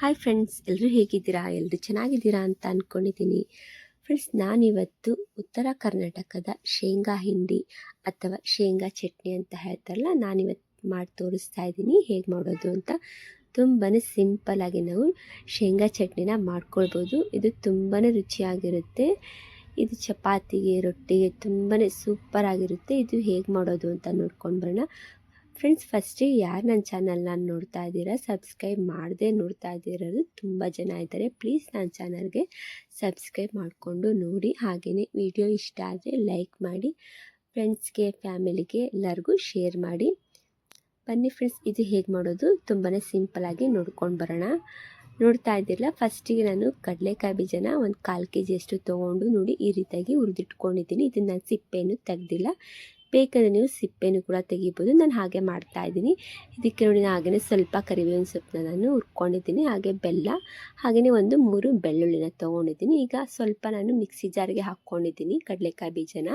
Hi friends ಎಲ್ಲರೂ ಹೇಗಿದ್ದೀರಾ? ಎಲ್ಲರೂ ಚೆನ್ನಾಗಿದ್ದೀರಾ ಅಂತ ಅಂದ್ಕೊಂಡಿದ್ದೀನಿ ಫ್ರೆಂಡ್ಸ್ ನಾನಿವತ್ತು ಉತ್ತರ ಕರ್ನಾಟಕದ ಶೇಂಗಾ ಹಿಂಡಿ ಅಥವಾ ಶೇಂಗಾ ಚಟ್ನಿ ಅಂತ ಹೇಳ್ತಾರಲ್ಲ, ನಾನಿವತ್ತು ಮಾಡಿ ತೋರಿಸ್ತಾ ಇದ್ದೀನಿ. ಹೇಗೆ ಮಾಡೋದು ಅಂತ ತುಂಬಾ ಸಿಂಪಲ್ಲಾಗಿ ನಾವು ಶೇಂಗಾ ಚಟ್ನಿನ ಮಾಡ್ಕೊಳ್ಬೋದು. ಇದು ತುಂಬಾ ರುಚಿಯಾಗಿರುತ್ತೆ. ಇದು ಚಪಾತಿಗೆ, ರೊಟ್ಟಿಗೆ ತುಂಬಾ ಸೂಪರಾಗಿರುತ್ತೆ ಇದು ಹೇಗೆ ಮಾಡೋದು ಅಂತ ನೋಡ್ಕೊಂಡು ಬರೋಣ. ಫ್ರೆಂಡ್ಸ್ ಫಸ್ಟಿಗೆ ಯಾರು ನನ್ನ ಚಾನಲ್ನ ನೋಡ್ತಾ ಇದ್ದೀರಾ ಸಬ್ಸ್ಕ್ರೈಬ್ ಮಾಡದೆ ನೋಡ್ತಾ ಇದ್ದೀರೋದು ತುಂಬ ಜನ ಇದ್ದಾರೆ. ಪ್ಲೀಸ್ ನನ್ನ ಚಾನಲ್ಗೆ ಸಬ್ಸ್ಕ್ರೈಬ್ ಮಾಡಿಕೊಂಡು ನೋಡಿ. ಹಾಗೆಯೇ ವಿಡಿಯೋ ಇಷ್ಟ ಆದರೆ ಲೈಕ್ ಮಾಡಿ ಫ್ರೆಂಡ್ಸ್ಗೆ ಫ್ಯಾಮಿಲಿಗೆ ಎಲ್ಲರಿಗೂ ಶೇರ್ ಮಾಡಿ. ಬನ್ನಿ ಫ್ರೆಂಡ್ಸ್ ಇದು ಹೇಗೆ ಮಾಡೋದು? ತುಂಬಾ ಸಿಂಪಲಾಗಿ ನೋಡ್ಕೊಂಡು ಬರೋಣ. ನೋಡ್ತಾ ಇದ್ದಿಲ್ಲ ಫಸ್ಟಿಗೆ ನಾನು ಕಡಲೆಕಾಯಿ ಬೀಜನ ಒಂದು ಕಾಲು ಕೆ ಜಿಯಷ್ಟು ತೊಗೊಂಡು ನೋಡಿ ಈ ರೀತಿಯಾಗಿ ಉರಿದಿಟ್ಕೊಂಡಿದ್ದೀನಿ ಇದನ್ನು ನಾನು ಸಿಪ್ಪೆಯನ್ನು ತೆಗ್ದಿಲ್ಲ. ಬೇಕಾದರೆ ನೀವು ಸಿಪ್ಪೆನೂ ಕೂಡ ತೆಗಿಬೋದು. ನಾನು ಹಾಗೆ ಮಾಡ್ತಾ ಇದ್ದೀನಿ. ಇದಕ್ಕೆ ನೋಡಿ ನಾನು ಹಾಗೆಯೇ ಸ್ವಲ್ಪ ಕರಿಬೇವಿನ ಸೊಪ್ಪನ್ನ ನಾನು ಹುರ್ಕೊಂಡಿದ್ದೀನಿ. ಹಾಗೆ ಬೆಲ್ಲ ಹಾಗೆಯೇ ಒಂದು ಮೂರು ಬೆಳ್ಳುಳ್ಳಿನ ತೊಗೊಂಡಿದ್ದೀನಿ. ಈಗ ಸ್ವಲ್ಪ ನಾನು ಮಿಕ್ಸಿ ಜಾರಿಗೆ ಹಾಕ್ಕೊಂಡಿದ್ದೀನಿ ಕಡಲೆಕಾಯಿ ಬೀಜನ.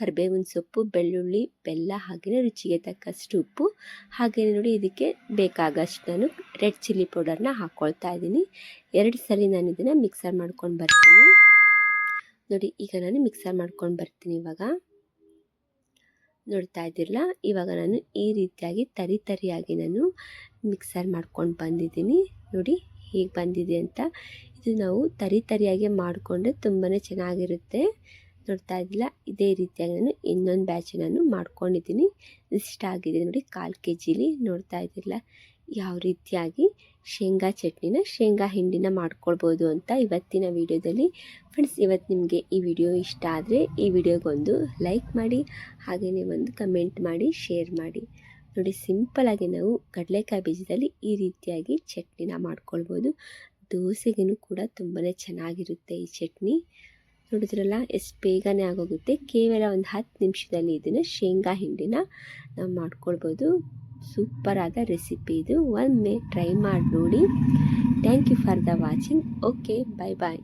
ಕರಿಬೇವಿನ ಸೊಪ್ಪು, ಬೆಳ್ಳುಳ್ಳಿ, ಬೆಲ್ಲ ಹಾಗೆಯೇ ರುಚಿಗೆ ತಕ್ಕಷ್ಟು ಉಪ್ಪು. ಹಾಗೆಯೇ ನೋಡಿ ಇದಕ್ಕೆ ಬೇಕಾಗಷ್ಟು ನಾನು ರೆಡ್ ಚಿಲ್ಲಿ ಪೌಡರ್ನ ಹಾಕ್ಕೊಳ್ತಾ ಇದ್ದೀನಿ. ಎರಡು ಸಲ ನಾನು ಇದನ್ನು ಮಿಕ್ಸರ್ ಮಾಡ್ಕೊಂಡು ಬರ್ತೀನಿ. ನೋಡಿ ಈಗ ನಾನು ಮಿಕ್ಸರ್ ಮಾಡ್ಕೊಂಡು ಬರ್ತೀನಿ ಇವಾಗ. ನೋಡ್ತಾ ಇದ್ದಿರಲ್ಲ? ಇವಾಗ ನಾನು ಈ ರೀತಿಯಾಗಿ ತರಿ ತರಿಯಾಗಿ ನಾನು ಮಿಕ್ಸರ್ ಮಾಡ್ಕೊಂಡು ಬಂದಿದ್ದೀನಿ. ನೋಡಿ ಹೇಗೆ ಬಂದಿದೆ ಅಂತ. ಇದು ನಾವು ತರಿ ತರಿಯಾಗಿ ಮಾಡಿಕೊಂಡ್ರೆ ತುಂಬಾ ಚೆನ್ನಾಗಿರುತ್ತೆ. ನೋಡ್ತಾ ಇದ್ದಿಲ್ಲ ಇದೇ ರೀತಿಯಾಗಿ ನಾನು ಇನ್ನೊಂದು ಬ್ಯಾಚ್ ನಾನು ಮಾಡ್ಕೊಂಡಿದ್ದೀನಿ. ಇಷ್ಟ ಆಗಿದೆ ನೋಡಿ, ಕಾಲು ಕೆ ಜಿಲಿ ನೋಡ್ತಾ ಇದ್ದಿರಲ್ಲ? ಯಾವ ರೀತಿಯಾಗಿ ಶೇಂಗಾ ಚಟ್ನಿನ ಶೇಂಗಾ ಹಿಂಡಿನ ಮಾಡ್ಕೊಳ್ಬೋದು ಅಂತ ಇವತ್ತಿನ ವಿಡಿಯೋದಲ್ಲಿ. ಫ್ರೆಂಡ್ಸ್ ಇವತ್ತು ನಿಮಗೆ ಈ ವಿಡಿಯೋ ಇಷ್ಟ ಆದರೆ ಈ ವಿಡಿಯೋಗೊಂದು ಲೈಕ್ ಮಾಡಿ ಹಾಗೆಯೇ ಒಂದು ಕಮೆಂಟ್ ಮಾಡಿ ಶೇರ್ ಮಾಡಿ. ನೋಡಿ ಸಿಂಪಲಾಗಿ ನಾವು ಕಡಲೆಕಾಯಿ ಬೀಜದಲ್ಲಿ ಈ ರೀತಿಯಾಗಿ ಚಟ್ನಿನ ಮಾಡ್ಕೊಳ್ಬೋದು. ದೋಸೆಗೂ ಕೂಡ ತುಂಬಾ ಚೆನ್ನಾಗಿರುತ್ತೆ ಈ ಚಟ್ನಿ. ನೋಡಿದ್ರಲ್ಲ, ಎಷ್ಟು ಬೇಗನೆ ಆಗೋಗುತ್ತೆ. ಕೇವಲ ಒಂದು ಹತ್ತು ನಿಮಿಷದಲ್ಲಿ ಇದನ್ನು ಶೇಂಗಾ ಹಿಂಡಿನ ನಾವು ಮಾಡ್ಕೊಳ್ಬೋದು. ಸೂಪರಾದ ರೆಸಿಪಿ ಇದು. ಒಮ್ಮೆ ಟ್ರೈ ಮಾಡಿ ನೋಡಿ. Thank you for the watching okay bye bye